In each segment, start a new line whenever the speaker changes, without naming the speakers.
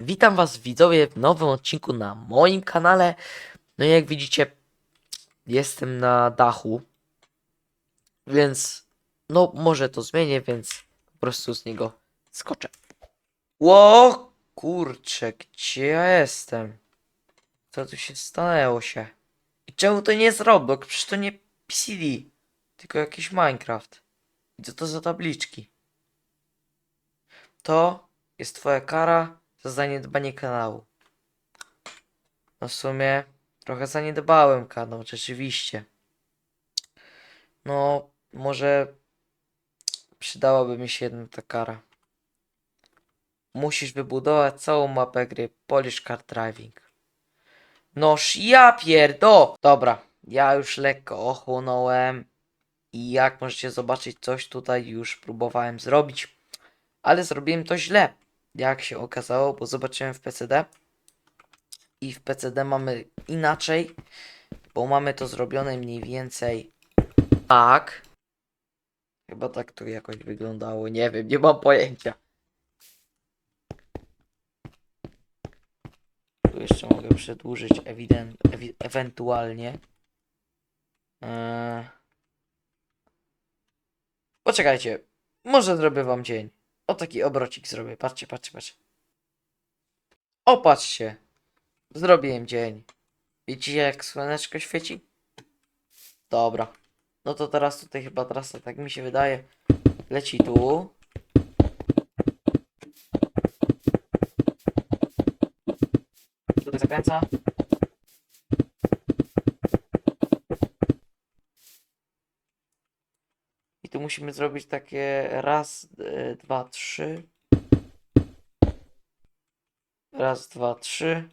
Witam Was widzowie w nowym odcinku na moim kanale. No i jak widzicie, jestem na dachu, więc no może to zmienię, więc po prostu z niego skoczę. Ło, kurczę, gdzie ja jestem? Co tu się stanęło się? I czemu to nie jest Roblox? Przecież to nie PCD, tylko jakiś Minecraft. I co to za tabliczki? To jest twoja kara za zaniedbanie kanału. No w sumie trochę zaniedbałem kanał, rzeczywiście. No, może przydałaby mi się jedna ta kara. Musisz wybudować całą mapę gry Polish Car Driving. Noż ja pierdo! Dobra, ja już lekko ochłonąłem i jak możecie zobaczyć, coś tutaj już próbowałem zrobić, ale zrobiłem to źle jak się okazało, bo zobaczyłem w PCD i w PCD mamy inaczej, bo mamy to zrobione mniej więcej tak. Chyba tak to jakoś wyglądało, nie wiem, nie mam pojęcia. Tu jeszcze mogę przedłużyć ewident, ewi, ewentualnie. Eee... Poczekajcie, może zrobię wam dzień. O taki obrocik zrobię. Patrzcie, patrzcie, patrzcie. O, patrzcie. Zrobiłem dzień. Widzicie jak słoneczko świeci? Dobra. No to teraz tutaj chyba trasa, tak mi się wydaje, leci tu. Tutaj zakręca. I tu musimy zrobić takie raz, e, dwa, trzy. Raz, dwa, trzy.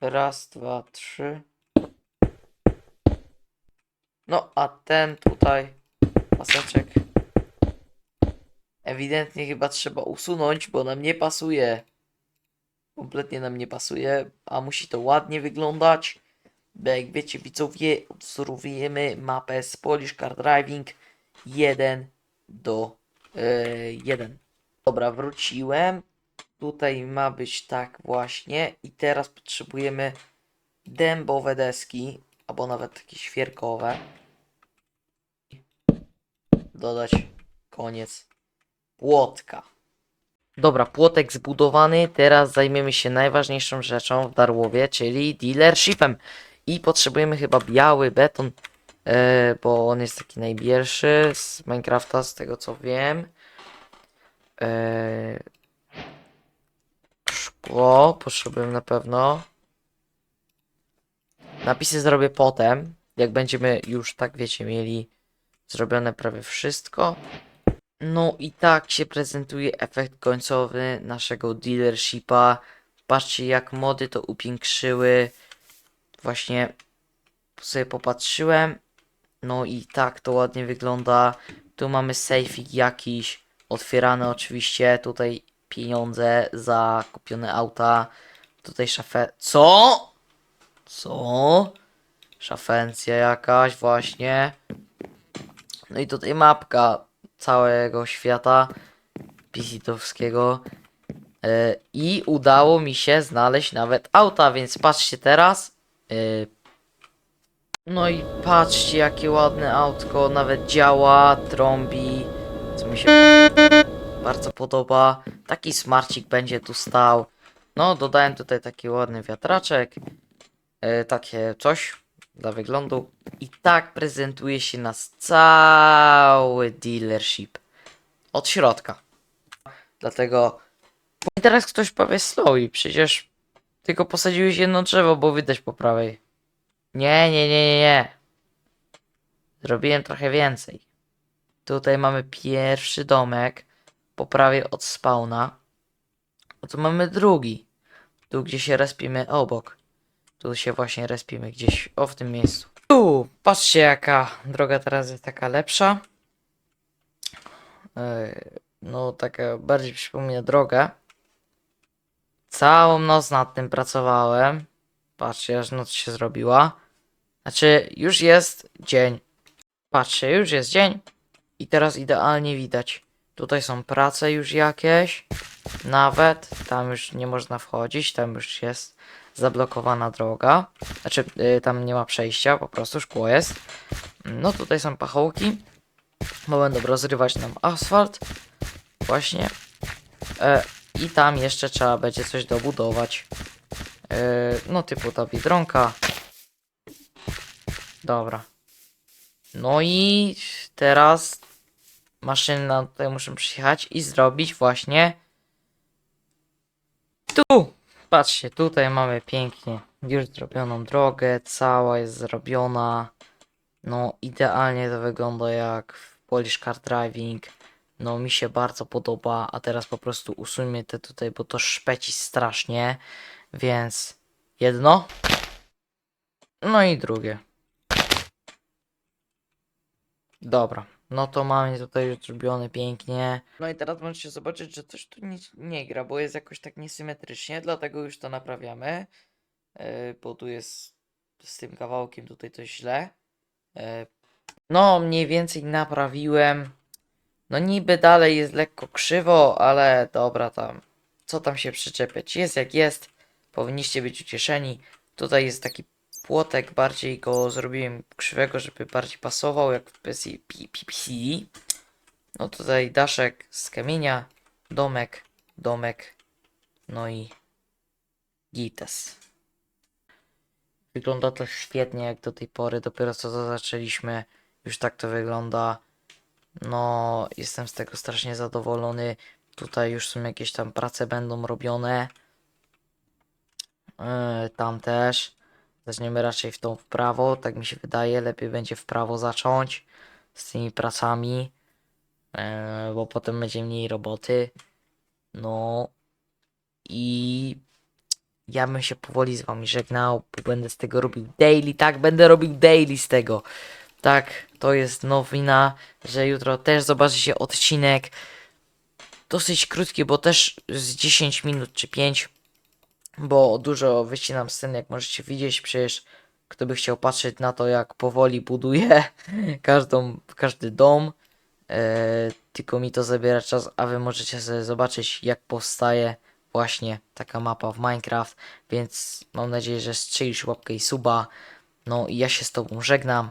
Raz, dwa, trzy. No, a ten tutaj paseczek ewidentnie chyba trzeba usunąć, bo nam nie pasuje. Kompletnie nam nie pasuje, a musi to ładnie wyglądać. Jak wiecie widzowie, odwzorowujemy mapę z Polish Car Driving 1 do e, 1. Dobra, wróciłem. Tutaj ma być tak właśnie. I teraz potrzebujemy dębowe deski, albo nawet takie świerkowe. Dodać koniec płotka. Dobra, płotek zbudowany. Teraz zajmiemy się najważniejszą rzeczą w Darłowie, czyli dealershipem. I potrzebujemy chyba biały beton, e, bo on jest taki najbierszy z Minecrafta, z tego co wiem. E, szkło potrzebujemy na pewno. Napisy zrobię potem, jak będziemy już, tak wiecie, mieli zrobione prawie wszystko. No i tak się prezentuje efekt końcowy naszego dealershipa. Patrzcie jak mody to upiększyły. Właśnie sobie popatrzyłem. No i tak to ładnie wygląda. Tu mamy sejfik jakiś. Otwierany oczywiście. Tutaj pieniądze za kupione auta. Tutaj szafę... Co? Co? Szafencja jakaś właśnie. No i tutaj mapka całego świata pisitowskiego. E, I udało mi się znaleźć nawet auta, więc patrzcie teraz. E, No i patrzcie jakie ładne autko, nawet działa, trąbi, co mi się bardzo podoba. Taki smarcik będzie tu stał. No, dodałem tutaj taki ładny wiatraczek, e, takie coś dla wyglądu. I tak prezentuje się nas cały dealership od środka. Dlatego i teraz ktoś powie stoi, przecież tylko posadziłeś jedno drzewo, bo widać po prawej. Nie, nie, nie, nie, nie. Zrobiłem trochę więcej. Tutaj mamy pierwszy domek po prawej od spawna. A tu mamy drugi. Tu gdzie się respimy obok. Tu się właśnie respimy gdzieś o w tym miejscu. Tu, patrzcie jaka droga teraz jest taka lepsza. Yy, no taka bardziej przypomina drogę. Całą noc nad tym pracowałem. Patrzcie, aż noc się zrobiła. Znaczy, już jest dzień. Patrzcie, już jest dzień. I teraz idealnie widać. Tutaj są prace już jakieś. Nawet tam już nie można wchodzić, tam już jest zablokowana droga. Znaczy, y, tam nie ma przejścia, po prostu szkło jest. No tutaj są pachołki, bo będą rozrywać nam asfalt. Właśnie. E, I tam jeszcze trzeba będzie coś dobudować. E, no typu ta biedronka. Dobra. No i teraz maszyny nam tutaj muszą przyjechać i zrobić właśnie tu. Patrzcie, tutaj mamy pięknie już zrobioną drogę, cała jest zrobiona. No idealnie to wygląda jak w Polish Car Driving. No mi się bardzo podoba, a teraz po prostu usuńmy te tutaj, bo to szpeci strasznie. Więc jedno. No i drugie. Dobra, no to mamy tutaj już zrobione pięknie. No i teraz możecie zobaczyć, że coś tu nie, nie gra, bo jest jakoś tak niesymetrycznie, dlatego już to naprawiamy. Yy, bo tu jest z tym kawałkiem tutaj coś źle. Yy, no, mniej więcej naprawiłem. No niby dalej jest lekko krzywo, ale dobra tam. Co tam się przyczepiać? Jest jak jest. Powinniście być ucieszeni. Tutaj jest taki płotek, bardziej go zrobiłem krzywego, żeby bardziej pasował, jak w wersji P- PPCD. No tutaj daszek z kamienia, domek, domek, no i gites. Wygląda to świetnie jak do tej pory, dopiero co to zaczęliśmy, już tak to wygląda. No, jestem z tego strasznie zadowolony. Tutaj już są jakieś tam prace będą robione. Yy, tam też. Zaczniemy raczej w tą w prawo, tak mi się wydaje. Lepiej będzie w prawo zacząć z tymi pracami, yy, bo potem będzie mniej roboty. No i ja bym się powoli z wami żegnał, bo będę z tego robił daily, tak, będę robił daily z tego. Tak, to jest nowina, że jutro też zobaczycie odcinek. Dosyć krótki, bo też z 10 minut czy 5 bo dużo wycinam scen, jak możecie widzieć, przecież kto by chciał patrzeć na to, jak powoli buduję każdą, każdy dom, e, tylko mi to zabiera czas, a wy możecie sobie zobaczyć, jak powstaje właśnie taka mapa w Minecraft, więc mam nadzieję, że strzelisz łapkę i suba, no i ja się z tobą żegnam.